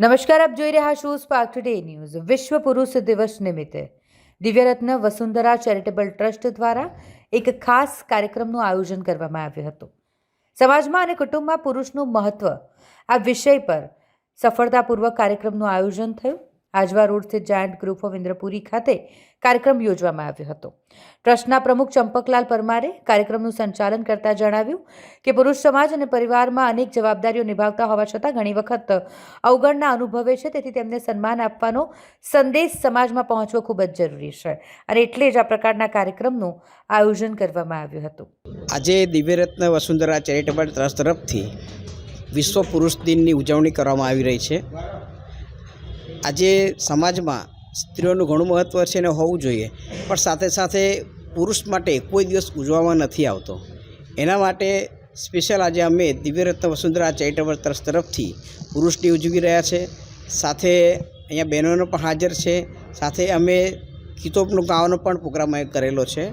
નમસ્કાર, આપ જોઈ રહ્યા છો સ્પાર્ક ટુડે ન્યૂઝ વિશ્વ પુરુષ દિવસ નિમિત્તે દિવ્યરત્ન વસુંધરા ચેરિટેબલ ટ્રસ્ટ દ્વારા એક ખાસ કાર્યક્રમનું આયોજન કરવામાં આવ્યું હતું. સમાજમાં અને કુટુંબમાં પુરુષનું મહત્વ આ વિષય પર સફળતાપૂર્વક કાર્યક્રમનું આયોજન થયું. આજવા રોડ સ્થિત જાયન્ટ ગ્રુપ ઓફ ઇન્દ્રપુરી ખાતે કાર્યક્રમ યોજવામાં આવ્યો હતો. ટ્રસ્ટના પ્રમુખ ચંપકલાલ પરમારે કાર્યક્રમનું સંચાલન કરતા જણાવ્યું કે પુરુષ સમાજ અને પરિવારમાં અનેક જવાબદારીઓ નિભાવતા હોવા છતાં ઘણી વખત અવગણના અનુભવે છે, તેથી તેમને સન્માન આપવાનો સંદેશ સમાજમાં પહોંચવો ખૂબ જ જરૂરી છે અને એટલે જ આ પ્રકારના કાર્યક્રમનું આયોજન કરવામાં આવ્યું હતું. આજે દિવ્યરત્ન વસુંધરા ચેરિટેબલ ટ્રસ્ટ તરફથી વિશ્વ પુરુષ દિનની ઉજવણી કરવામાં આવી રહી છે. આજે સમાજમાં સ્ત્રીઓનું ઘણું મહત્ત્વ છે અને હોવું જોઈએ. પણ સાથે સાથે પુરુષ માટે કોઈ દિવસ ઉજવવામાં નથી આવતો. એના માટે સ્પેશિયલ આજે અમે દિવ્યરત્ન વસુંધરા ચેરિટેબલ ટ્રસ્ટ તરફથી પુરુષની ઉજવી રહ્યા છે. સાથે અહીંયા બહેનોનો પણ હાજર છે. સાથે અમે કિતોબનું ગાવાનો પણ પ્રોગ્રામ અહીં કરેલો છે.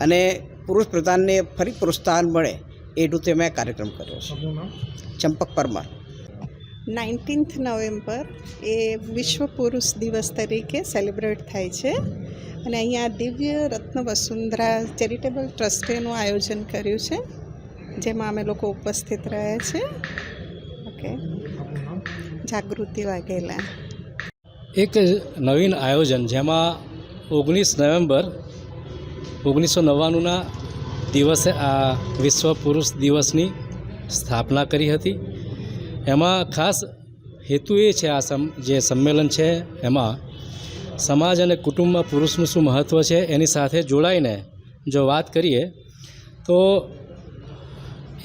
અને પુરુષ પ્રધાનને ફરી પ્રોત્સાહન મળે એ રીતે મેં કાર્યક્રમ કર્યો છે. ચંપક પરમાર. નાઇન્ટીન્થ નવેમ્બર એ વિશ્વ પુરુષ દિવસ તરીકે સેલિબ્રેટ થાય છે. અને અહીંયા દિવ્ય રત્ન વસુંધરા ચેરિટેબલ ટ્રસ્ટેનું આયોજન કર્યું છે, જેમાં અમે લોકો ઉપસ્થિત રહ્યા છે ઓકે. જાગૃતિ વાઘેલા. એક નવીન આયોજન, જેમાં ઓગણીસ નવેમ્બર ઓગણીસો નવ્વાણુંના દિવસે આ વિશ્વ પુરુષ દિવસની સ્થાપના કરી હતી. એમાં ખાસ હેતુ એ છે આ સમ, જે સંમેલન છે, એમાં સમાજ અને કુટુંબમાં પુરુષનું શું મહત્ત્વ છે, એની સાથે જોડાઈને જો વાત કરીએ, તો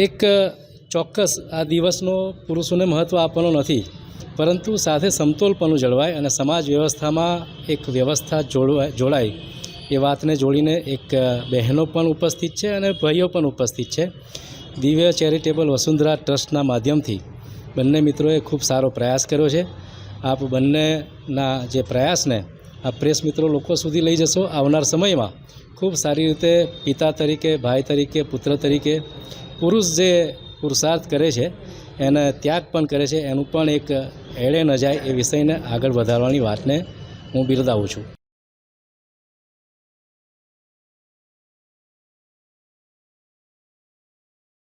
એક ચોક્કસ આ દિવસનો પુરુષોને મહત્ત્વ આપવાનો નથી, પરંતુ સાથે સમતોલપણું જળવાય અને સમાજ વ્યવસ્થામાં એક વ્યવસ્થા જોડવાય, જોડાય. એ વાતને જોડીને એક બહેનો પણ ઉપસ્થિત છે અને ભાઈઓ પણ ઉપસ્થિત છે. દિવ્ય ચેરિટેબલ વસુંધરા ટ્રસ્ટના માધ્યમથી. બંને મિત્રોએ ખૂબ સારો પ્રયાસ કર્યો છે. આપ બંનેના જે પ્રયાસને આ પ્રેસ મિત્રો લોકો સુધી લઈ જશો આવનાર સમયમાં. ખૂબ સારી રીતે પિતા તરીકે, ભાઈ તરીકે, પુત્ર તરીકે પુરુષ જે પુરુષાર્થ કરે છે, એને ત્યાગ પણ કરે છે. એનું પણ એક એળે ન જાય એ વિષયને આગળ વધારવાની વાતને હું બિરદાવું છું.